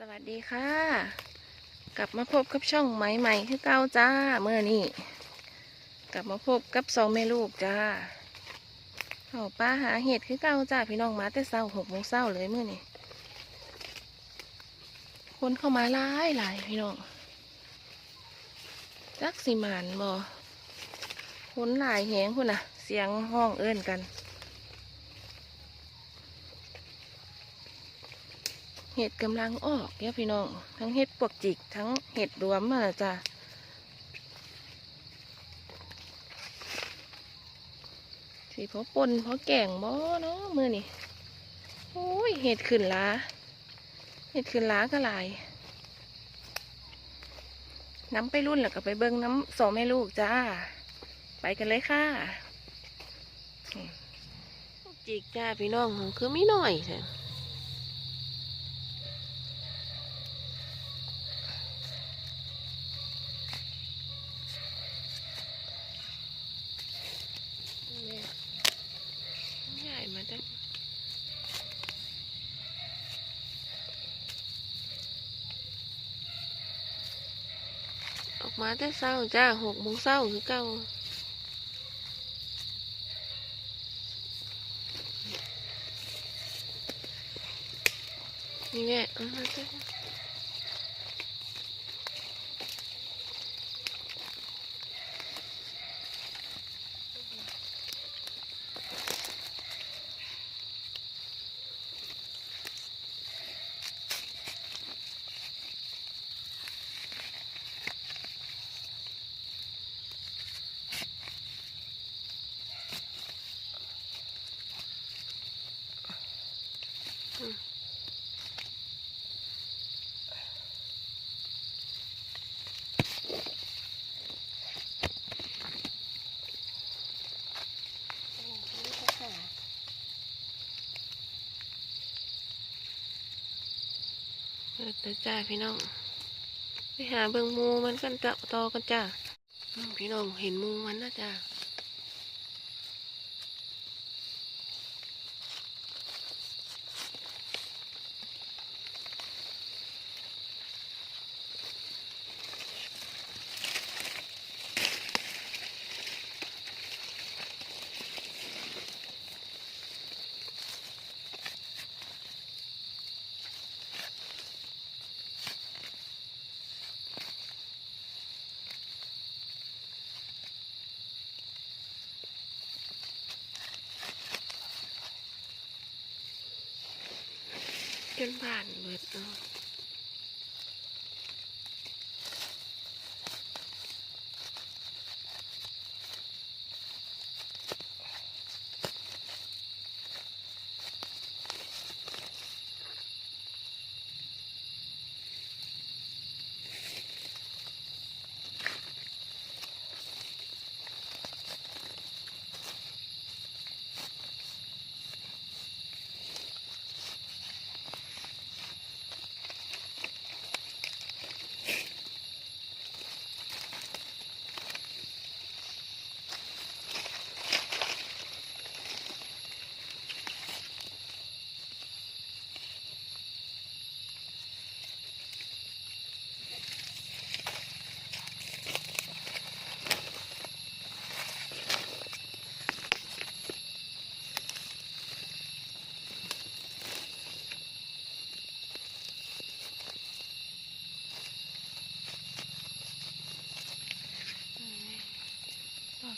สวัสดีค่ะ กลับมาพบกับช่องใหม่ๆคือเก้าจ้าเมื่อนี้กลับมาพบกับสองแม่ลูกจ้าเอาป้าหาเห็ดคือเก้าจ้าพี่น้องมาแต่เศร้าหกโมงเศร้าเลยเมื่อนี้คนเข้ามาหลายหลายพี่น้องจักสิมานบ่คนหลายแหงคุณน่ะเสียงห้องเอิ้นกัน เห็ดกำลังออกเนี่ยพี่น้อง ทั้งเห็ดปวกจิก ทั้งเห็ดรวมมาจ้ะสีพอปนพอแก่งบ่เนาะมือนี่โอ้ยเห็ดขึ้นล้าเห็ดขึ้นล้าก็หลายน้ำไปรุ่นแล้วก็ไปเบิ้งน้ำสองแม่ลูกจ้า ไปกันเลยค่ะจิกจ้าพี่น้องคือไม่น้อยแท้ญ่ มาตั้ออกมาแต่เศร้าจ้าหกโมงเศร้าคือเก่านี่แม่เอามาเถอะ เออแต่จ้าพี่น้อง ไปหาเบิ่งมูมันกันจะต่อกันจ้าพี่น้องเห็นมูมันนะจ้า จนผ่านเบิดเนาะ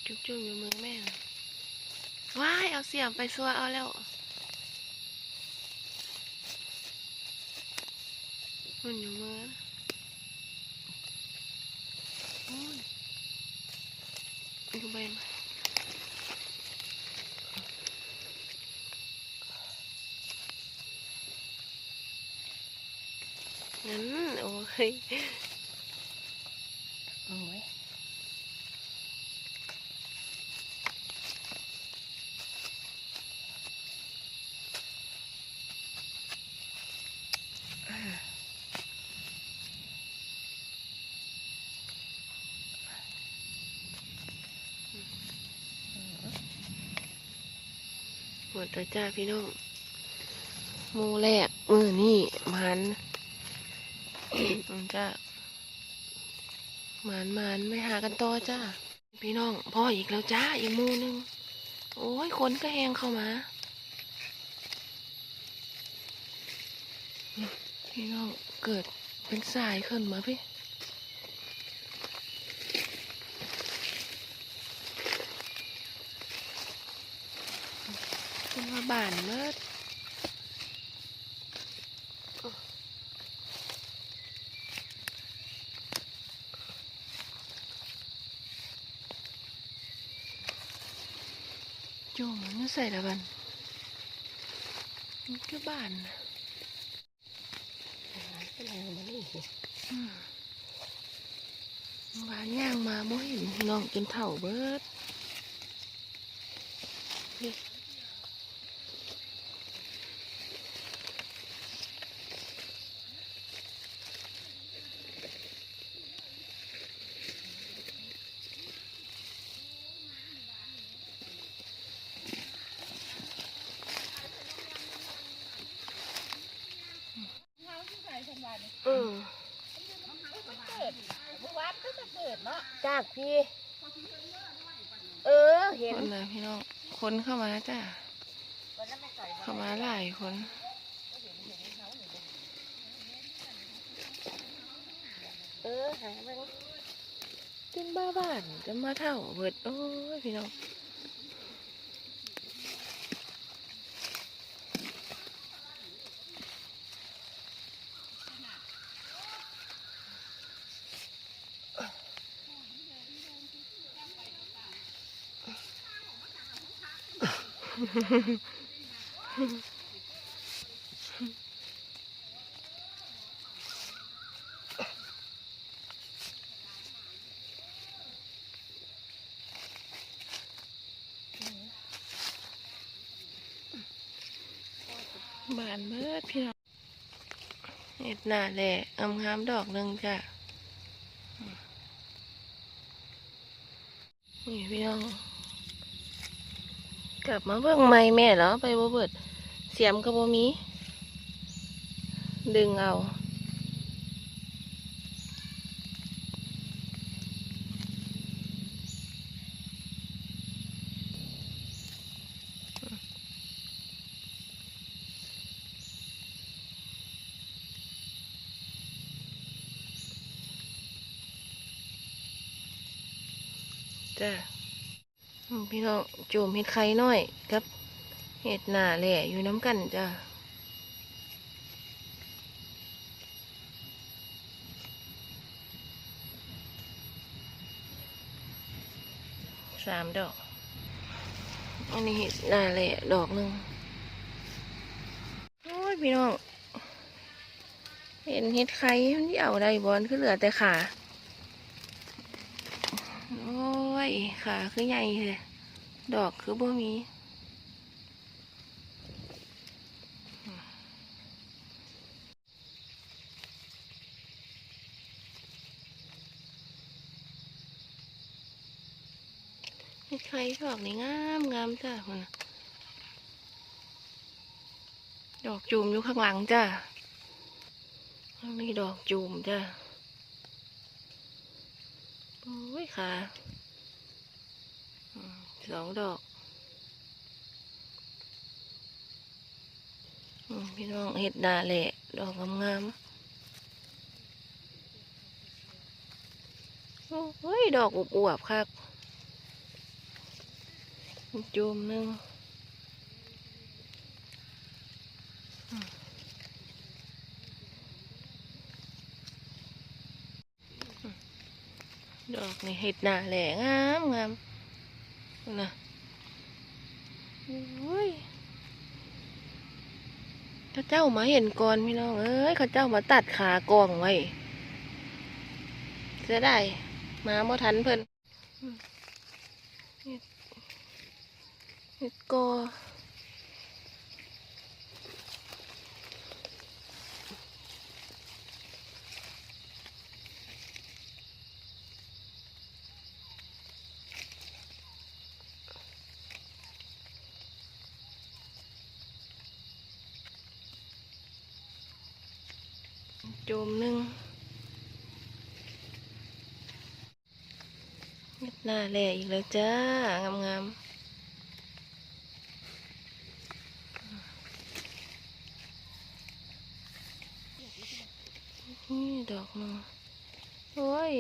ดอก จุ๊บๆอยู่มือแม่ว้ายเอาเสียมไปซัวเอาแล้วมันอยู่มือนะโอ้ยดูใบมางั้นโอ้ย หมดแล้วจ้าพี่น้องมูแรกมือนี่มันอืมจ้าหมานหมานไม่หากันต่อจ้าพี่น้องพ่ออีกแล้วจ้าอีกมูหนึงโอ้ยคนก็แหงเข้ามาพี่น้องเกิดเป็นสายขึ้นมาพี่ เป็นว่า บานเมื่อโจมมันใส่ละบันมันคือบานนะเป็นอะไรมานี่อืมบานย่างมาบ่เห็นพี่น้องจนเถ่าเบิดนี่อืม จากพี่ เออเห็นคนนะพี่น้องคนเข้ามาจ้าเข้ามาหลายคนเออหามันจนบ้าบ้านจนมาเท่าเบิดโอ้ยพี่น้อง บานเบิดพี่น้องเห็ดหน้าแหละอำงามดอกหนึ่งจ้ะนี่พี่น้อง กลับมาเบิ่งไม่แม่เหรอไปบ่เบิดเสียมก็บ่มี ดึงเอาจ้ะอืม พี่น้องจูมเห็ดไข่น้อยกับเห็ดหนาแหล่อยู่น้ำกันจ้ะสามดอก อันนี้เห็ดหนาแหล่ดอกหนึ่งโอ้ยพี่น้อง เห็นเห็ดไข่มันที่เอาได้บอลคือเหลือแต่ขา โอ้ย ขาคือใหญ่เลยดอกคือบ่มีใครดอกนี่งามงามจ้าคนน่ะดอกจูมอยู่ข้างหลังจ้านี่ดอกจูมจ้าโอ้ยขาอืม สองดอกอืมพี่น้องเห็ดดาแหละดอกงามๆโอ้ยดอกอวบๆครับจูมหนึ่งดอกนี่เห็ดหนาแหล่งามงาม นะโอ้ยเข้าเจ้ามาเห็นก่อนพี่น้อง เอ้ยเข้าเจ้ามาตัดขากองไว้เสียดายมาบ่ทันเพิ่นอืมเห็ดเห็ดกอ จมหนึ่งเม็ดหน้าแหล่อีกแล้วจ้า งามงามนี่ดอกมาโอ้ย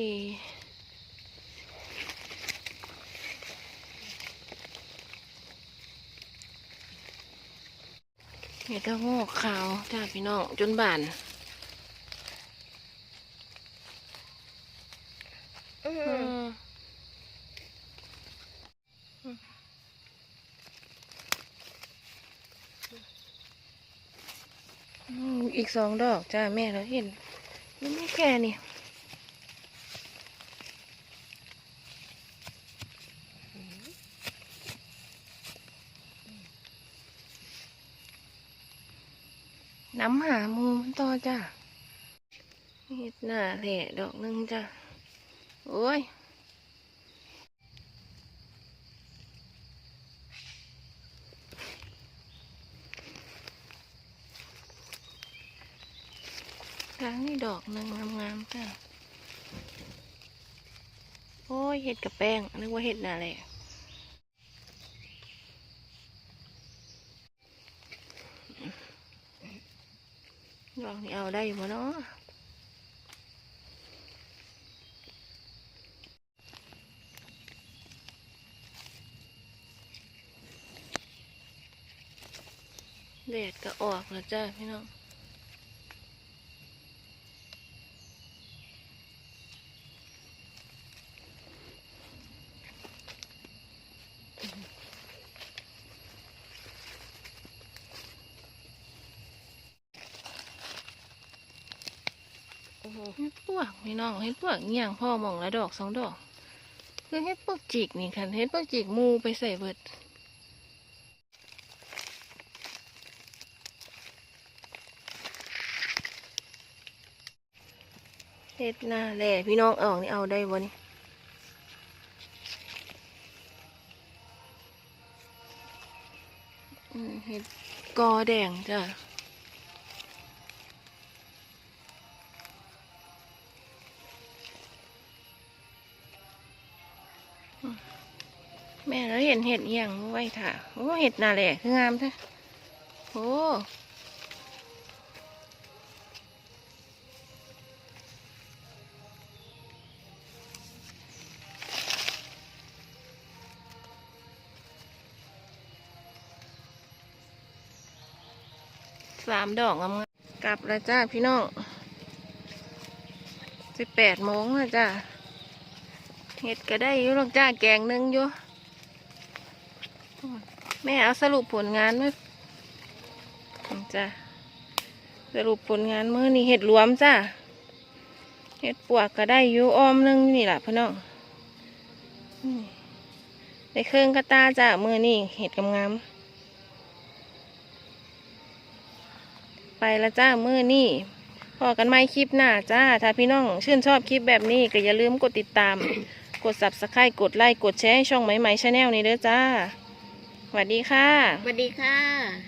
เห็ดกระโกขาวจ้าพี่น้องจนบาน อีกสองดอกจ้าแม่เราเห็นมันไม่แค่นี่น้ำหาหมูมันต่อจ้าเห็ดหน้าแหล่ดอกหนึงจ้าโอ้ย ทางนี่ดอกหนึ่งงามๆจ้ะโอ้ยเห็ดกับแป้ง นึกว่าเห็ดน่ะแหละดอกนี้เอาได้อยู่บ่เนาะแดดก็ออกแล้วจ้าพี่น้อง เฮ็ดปวกพี่น้องเฮ็ดปวกเงี้ยงพ่อมองละดอกสองดอก คือเฮ็ดปวกจิกนี่คันเฮ็ดปวกจิกมูไปใส่เบิดเฮ็ดหน้าแหล่พี่น้องเอานี่เอาได้บ่นี่เฮ็ดกอแดงจ้ะ เห็นเห็ดเอียงไว้ค่ะโอ้เห็ดน่าแหละคืองามแท้โอ้สามดอกงามกลับแล้วจ้าพี่น้องสิบแปดโมงแล้วจ้าเห็ดก็ได้อยู่หรอกจ้าแกงหนึงอยู่ ม่เอาสรุปผลงานไว้จ้ะสรุปผลงานมื้อนี้เห็ดรวมจ้ะเห็ดปวกก็ได้ยูอ้อมนึงนี่แหละพี่น้องอืมได้เครื่องกระตาจ้ะมือนี้เห็ดกำงามไปล้วจ้ามือนี้พอกันไม่คลิปหน้าจ้า ถ้าพี่น้องชื่นชอบคลิปแบบนี้ก็อย่าลืมกดติดตาม กด subscribe กดไลค์ กดแชร์ให้ช่องไหมไหมชาแนลนี้เด้อจ้า สวัสดีค่ะ สวัสดีค่ะ